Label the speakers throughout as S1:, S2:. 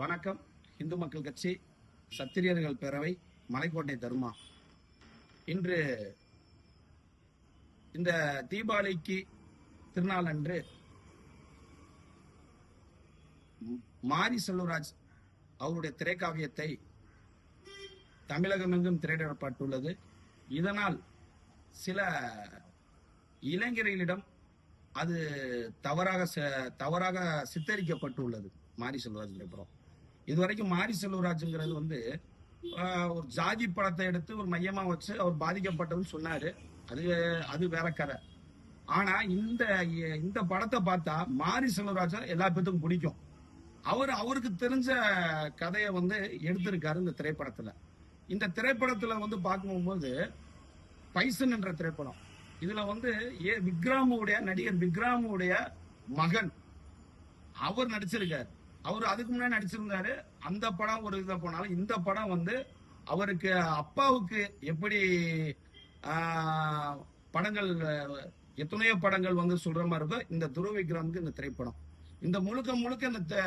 S1: வணக்கம். இந்து மக்கள் கட்சி சத்திரியர்கள் பேரவை மலைக்கோட்டை தர்மா. இன்று இந்த தீபாவளிக்கு திருநாள் அன்று மாரி செல்வராஜ் அவருடைய திரைக்காவியத்தை தமிழகமெங்கும் திரையிடப்பட்டுள்ளது. இதனால் சில இளைஞர்களிடம் அது தவறாக தவறாக சித்தரிக்கப்பட்டுள்ளது. மாரி செல்வராஜ் இது இதுவரைக்கும் மாரி செல்வராஜுங்கிறது வந்து ஒரு ஜாதி படத்தை எடுத்து ஒரு மையமா வச்சு அவர் பாதிக்கப்பட்டதுன்னு சொன்னாரு. அது அது வேற கதை. ஆனா இந்த இந்த படத்தை பார்த்தா மாரி செல்வராஜா எல்லா பேத்துக்கும் பிடிக்கும். அவர் அவருக்கு தெரிஞ்ச கதையை வந்து எடுத்திருக்காரு இந்த திரைப்படத்துல. இந்த திரைப்படத்துல வந்து பார்க்கும்போது பைசன் என்ற திரைப்படம். இதுல வந்து ஏ விக்ராமுடைய நடிகர் விக்ராமுடைய மகன். அவர் நடிச்சிருக்காரு. அவர் அதுக்கு முன்னாடி நடிச்சிருந்தாரு. அந்த படம் ஒரு இதை போனாலும் இந்த படம் வந்து அவருக்கு அப்பாவுக்கு எப்படி படங்கள் எத்தனையோ படங்கள் வந்து சொல்ற மாதிரி இருக்கோ இந்த துருவ இந்த திரைப்படம். இந்த முழுக்க முழுக்க இந்த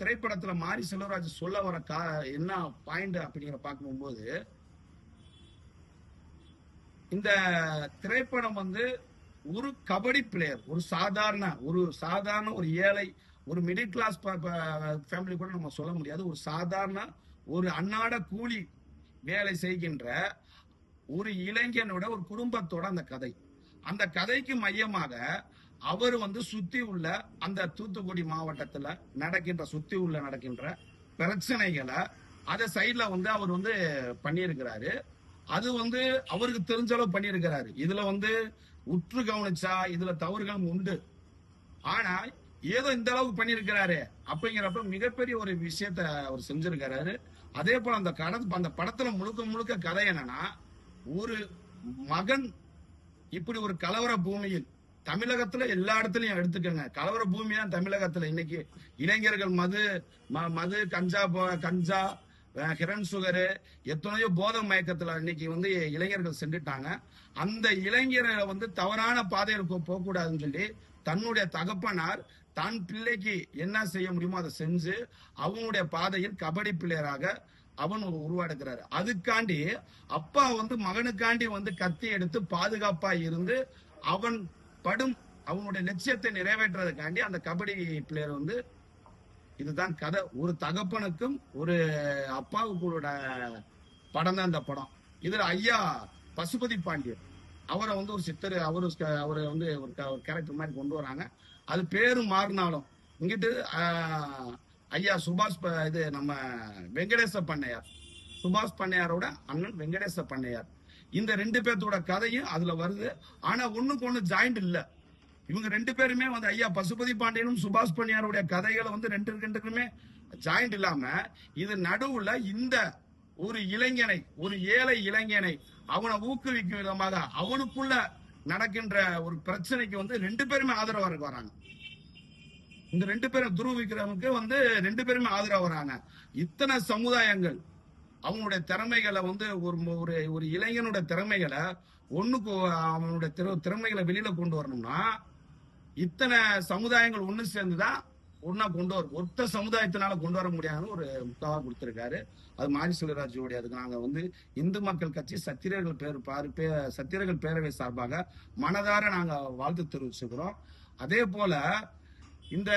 S1: திரைப்படத்துல மாரி செல்வராஜ் சொல்ல வர கா என்ன பாயிண்ட் அப்படிங்கிற பார்க்கும்போது இந்த திரைப்படம் வந்து ஒரு கபடி பிளேயர் ஒரு சாதாரண ஒரு சாதாரண ஒரு ஏழை ஒரு மிடில் கிளாஸ் ஃபேமிலி கூட நம்ம சொல்ல முடியாது. ஒரு சாதாரண ஒரு அன்னாட கூலி வேலை செய்கின்ற ஒரு இளைஞனோட ஒரு குடும்பத்தோட அந்த கதை. அந்த கதைக்கு மையமாக அவர் வந்து சுத்தி உள்ள அந்த தூத்துக்குடி மாவட்டத்துல நடக்கின்ற சுத்தி உள்ள நடக்கின்ற பிரச்சனைகளை அதை சைட்ல வந்து அவர் வந்து பண்ணியிருக்கிறாரு. அது வந்து அவருக்கு தெரிஞ்ச அளவு பண்ணியிருக்கிறாரு. இதுல வந்து உற்று கவனிச்சா இதுல தவறுகளும் உண்டு. ஆனா ஏதோ இந்த அளவுக்கு பண்ணியிருக்கிறாரு அப்படிங்கிறப்ப மிகப்பெரிய ஒரு விஷயத்த அவர் செஞ்சிருக்கிறாரு. அதே போல அந்த கட அந்த படத்துல முழுக்க முழுக்க கதை என்னன்னா ஒரு மகன் இப்படி ஒரு கலவர பூமியில் தமிழகத்துல எல்லா இடத்துலயும் எடுத்துக்கோங்க. கலவர பூமி தான் தமிழகத்துல. இன்னைக்கு இளைஞர்கள் மது ம- மது கஞ்சா போ- கஞ்சா ஹிரண் சுகரு எத்தனையோ போதை மயக்கத்துல இன்னைக்கு வந்து இளைஞர்கள் சென்றுட்டாங்க. அந்த இளைஞரை வந்து தவறான பாதையில் போ- போகக்கூடாதுன்னு சொல்லி தன்னுடைய தகப்பனார் தன் பிள்ளைக்கு என்ன செய்ய முடியுமோ அதை செஞ்சு அவனுடைய பாதையில் கபடி பிள்ளையராக அவன் ஒரு உருவாடுகிறாரு அதுக்காண்டி அப்பா வந்து மகனுக்காண்டி வந்து கத்தி எடுத்து பாதுகாப்பா இருந்து அவன் படும் அவனுடைய லட்சியத்தை நிறைவேற்றுறதுக்காண்டி அந்த கபடி பிளேயர் வந்து இதுதான் கதை. ஒரு தகப்பனுக்கும் ஒரு அப்பாவுக்குள்ள படம் தான் இந்த படம். இதுல ஐயா பசுபதி பாண்டியன். அவரை வந்து ஒரு சித்தர் அவரு அவரை வந்து ஒரு கேரக்டர் மாதிரி கொண்டு வராங்க. அது பேரு மாறினாலும் இங்கிட்டு ஐயா சுபாஷ் ப- இது நம்ம வெங்கடேச பண்ணையார். சுபாஷ் பண்ணையாரோட அண்ணன் வெங்கடேச பண்ணையார். இந்த ரெண்டு பேர்த்தோட கதையும் அதுல வருது. ஆனா ஒண்ணுக்கு ஒண்ணு ஜாயிண்ட் இல்லை. இவங்க ரெண்டு பேருமே வந்து ஐயா பசுபதி பாண்டியனும் சுபாஷ் பண்ணையாருடைய கதைகளை வந்து ரெண்டு ரெண்டுக்குமே ஜாயிண்ட் இல்லாம இது நடுவுல இந்த ஒரு இளைஞனை ஒரு ஏழை இளைஞனை அவனை ஊக்குவிக்கும் விதமாக அவனுக்குள்ள நடக்கின்ற ஒரு பிரச்சனைக்கு வந்து ரெண்டு பேருமே ஆதரவா வராங்க. இந்த ரெண்டு பேரும் துருவ வந்து ரெண்டு பேருமே ஆதரவு வராங்க. இத்தனை சமுதாயங்கள் அவங்களுடைய திறமைகளை வந்து ஒரு ஒரு ஒரு இளைஞனுடைய திறமைகளை ஒண்ணுக்கு அவனுடைய திற- திறமைகளை வெளியில கொண்டு வரணும்னா இத்தனை சமுதாயங்கள் ஒண்ணு சேர்ந்துதான் ஒன்னா கொண்டு வரும். ஒத்த சமுதாயத்தினால கொண்டு வர முடியாதுன்னு ஒரு முக்காவா கொடுத்திருக்காரு. அது மாரி செல்வராஜுடைய அதுக்கு நாங்க வந்து இந்து மக்கள் கட்சி சத்திரர்கள் பேர் பாரு பே சத்திரர்கள் பேரவை சார்பாக மனதார நாங்க வாழ்த்து தெரிவிச்சுக்கிறோம். அதே போல இந்த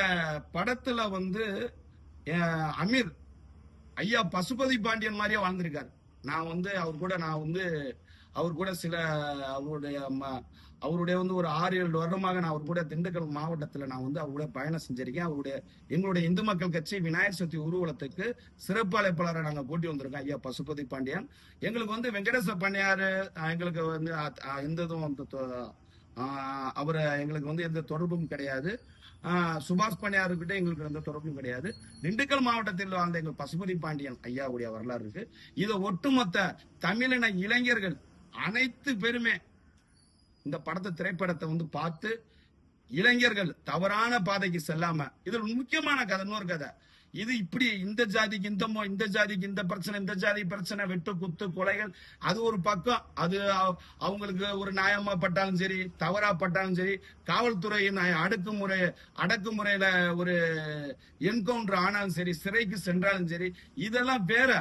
S1: படத்துல வந்து அமீர் ஐயா பசுபதி பாண்டியன் மாதிரியே வாழ்ந்திருக்காரு. நான் வந்து அவர் கூட நான் வந்து அவர் கூட சில அவருடைய ம- அவருடைய வந்து ஒரு ஆறு ஏழு வருடமாக நான் அவர் கூட திண்டுக்கல் மாவட்டத்தில் நான் வந்து அவர் கூட பயணம் செஞ்சிருக்கேன். அவருடைய எங்களுடைய இந்து மக்கள் கட்சி விநாயகர் சதுர்த்தி ஊர்வலத்துக்கு சிறப்பு அழைப்பாளரை நாங்கள் கூட்டி வந்திருக்கோம். ஐயா பசுபதி பாண்டியன். எங்களுக்கு வந்து வெங்கடேச பண்ணையாரு எங்களுக்கு வந்து எந்த இதுவும் வந்து தொ- எங்களுக்கு வந்து எந்த தொடர்பும் கிடையாது. சுபாஷ் பண்ணையாருக்கிட்ட எங்களுக்கு எந்த தொடர்பும் கிடையாது. திண்டுக்கல் மாவட்டத்தில் வாழ்ந்த எங்கள் பசுபதி பாண்டியன் ஐயாவுடைய வரலாறு இருக்கு. இதை ஒட்டுமொத்த தமிழின இளைஞர்கள் அனைத்து பேருமே இந்த படத்தை திரைப்படத்தை வந்து பார்த்து இளைஞர்கள் தவறான பாதைக்கு செல்லாம இதில் முக்கியமான கதை இன்னொரு கதை. இது இப்படி இந்த ஜாதிக்கு இந்த இந்த ஜாதிக்கு இந்த பிரச்சனை இந்த ஜாதி பிரச்சனை வெட்டு குத்து கொலைகள் அது ஒரு பக்கம். அது அவங்களுக்கு ஒரு நியாயமா பட்டாலும் சரி தவறா பட்டாலும் சரி காவல்துறையின் அடக்குமுறை அடக்குமுறையில ஒரு என்கவுண்டர் ஆனாலும் சரி சிறைக்கு சென்றாலும் சரி இதெல்லாம் வேற.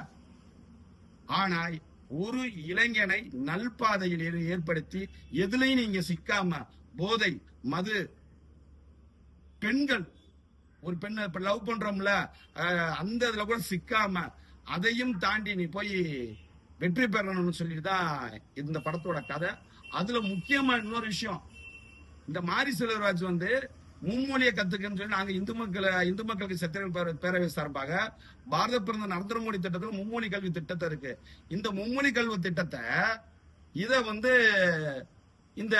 S1: ஆனா ஒரு இளைஞனை நல்பாதையில் ஏற்படுத்தி எதுலையும் நீங்க சிக்காம போதை மது பெண்கள் ஒரு பெண்ணை இப்ப லவ் பண்றோம்ல அந்த இதுல கூட சிக்காம அதையும் தாண்டி நீ போய் வெற்றி பெறணும்னு சொல்லிட்டு தான் இந்த படத்தோட கதை. அதுல முக்கியமா இன்னொரு விஷயம். இந்த மாரி செல்வராஜ் வந்து மும்மொழியை கத்துக்கன்னு சொல்லி நாங்க இந்து மக்களை இந்து மக்களுக்கு சத்திரன் பேரவை சார்பாக பாரத பிறந்த நரேந்திர மோடி திட்டத்துல மும்மொழி கல்வி திட்டத்தை இருக்கு. இந்த மும்மொழி கல்வி திட்டத்தை இத வந்து இந்த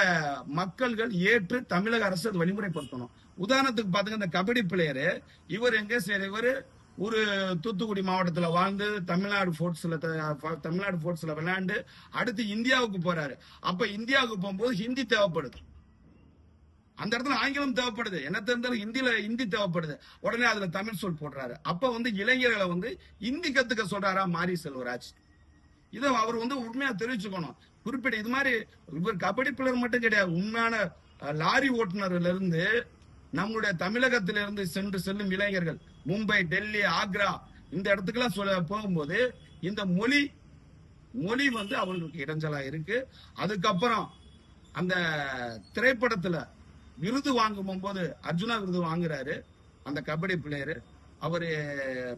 S1: மக்கள்கள் ஏற்று தமிழக அரசு அது வழிமுறைப்படுத்தணும். உதாரணத்துக்கு பாத்துங்க இந்த கபடி பிளேயரு இவர் எங்க சரி இவர் ஒரு தூத்துக்குடி மாவட்டத்துல வாழ்ந்து தமிழ்நாடு ஃபோர்ட்ஸில் த- தமிழ்நாடு ஃபோர்ட்ஸில் விளையாண்டு அடுத்து இந்தியாவுக்கு போறாரு. அப்ப இந்தியாவுக்கு போகும்போது ஹிந்தி தேவைப்படுது. அந்த இடத்துல ஆங்கிலம் தேவைப்படுது. என்ன தெரிந்தாலும் ஹிந்தியில ஹிந்தி தேவைப்படுது. உடனே அதுல தமிழ் சொல் போடுறாரு. அப்ப வந்து இளைஞர்களை வந்து ஹிந்தி கத்துக்க சொல்றாரா மாரி செல்வராஜ். இதை அவர் வந்து உண்மையா தெரிவிச்சுக்கணும். குறிப்பிட்ட இது மாதிரி இவர் கபடி பிளேயர் மட்டும் கிடையாது. உண்மையான லாரி ஓட்டுநர்ல இருந்து நம்முடைய தமிழகத்திலிருந்து சென்று செல்லும் இளைஞர்கள். மும்பை டெல்லி ஆக்ரா இந்த இடத்துக்கெல்லாம் சொல்ல போகும்போது இந்த மொழி மொழி வந்து அவர்களுக்கு இடைஞ்சலா இருக்கு. அதுக்கப்புறம் அந்த திரைப்படத்துல விருது வாங்கும் போது அர்ஜுனா விருது வாங்குறாரு. அந்த கபடி பிளேயரு. அவரு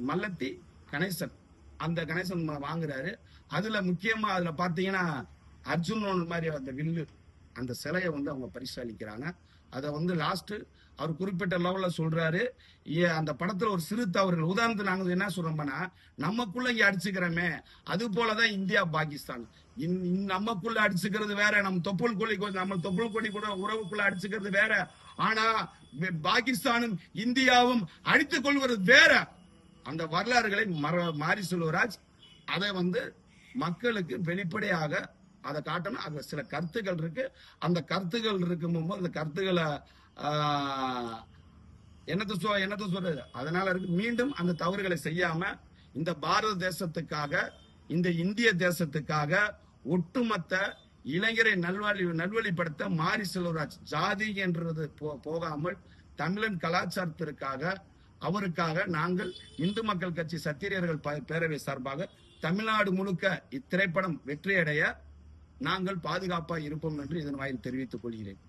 S1: மல்லத்தி கணேசன். அந்த கணேசன் வாங்குறாரு. அதுல முக்கியமா அதுல பாத்தீங்கன்னா அர்ஜுன் மாதிரி அந்த வில்லு அந்த சிலையை வந்து அவங்க பரிசாலிக்கிறாங்க அதை வந்து லாஸ்ட் அவர் குறிப்பிட்ட லெவல்ல சொல்றாரு. ஏ, அந்த படத்துல ஒரு சிறு தவறுகள் உதாரணத்துக்கு நாங்க என்ன சொல்றோம்னா நமக்குள்ள இங்க அடிச்சுக்கிறோமே. அது போலதான் இந்தியா பாகிஸ்தான். இந்- இந் நமக்குள்ள அடிச்சுக்கிறது வேற. நம்ம தொப்புள் கொடி நம்ம தொப்புள் கொடி கூட உறவுக்குள்ள அடிச்சுக்கிறது வேற. ஆனா பாகிஸ்தானும் இந்தியாவும் அடித்துக் கொள்வது வேற. அந்த வரலாறுகளை மற- மாரி செல்வராஜ் அதை வந்து மக்களுக்கு வெளிப்படையாக அதை காட்டணும். அதுல சில கருத்துக்கள் இருக்கு. அந்த கருத்துக்கள் இருக்கும்போது அந்த கருத்துக்களை ஆஹ், என்னத்த சொ என்னத்த சொல்றது? அதனால இருக்கு மீண்டும் அந்த தவறுகளை செய்யாம இந்த பாரத தேசத்துக்காக இந்த இந்திய தேசத்துக்காக ஒட்டுமொத்த இளைஞரை நல்வழி நல்வழிப்படுத்த மாரி செல்வராஜ் ஜாதி என்றது போ- போகாமல் தமிழன் கலாச்சாரத்திற்காக அவருக்காக நாங்கள் இந்து மக்கள் கட்சி சத்திரியர்கள் பேரவை சார்பாக தமிழ்நாடு முழுக்க இத்திரைப்படம் வெற்றியடைய நாங்கள் பாதுகாப்பாக இருப்போம் என்று இதன் வாயில் தெரிவித்துக் கொள்கிறேன்.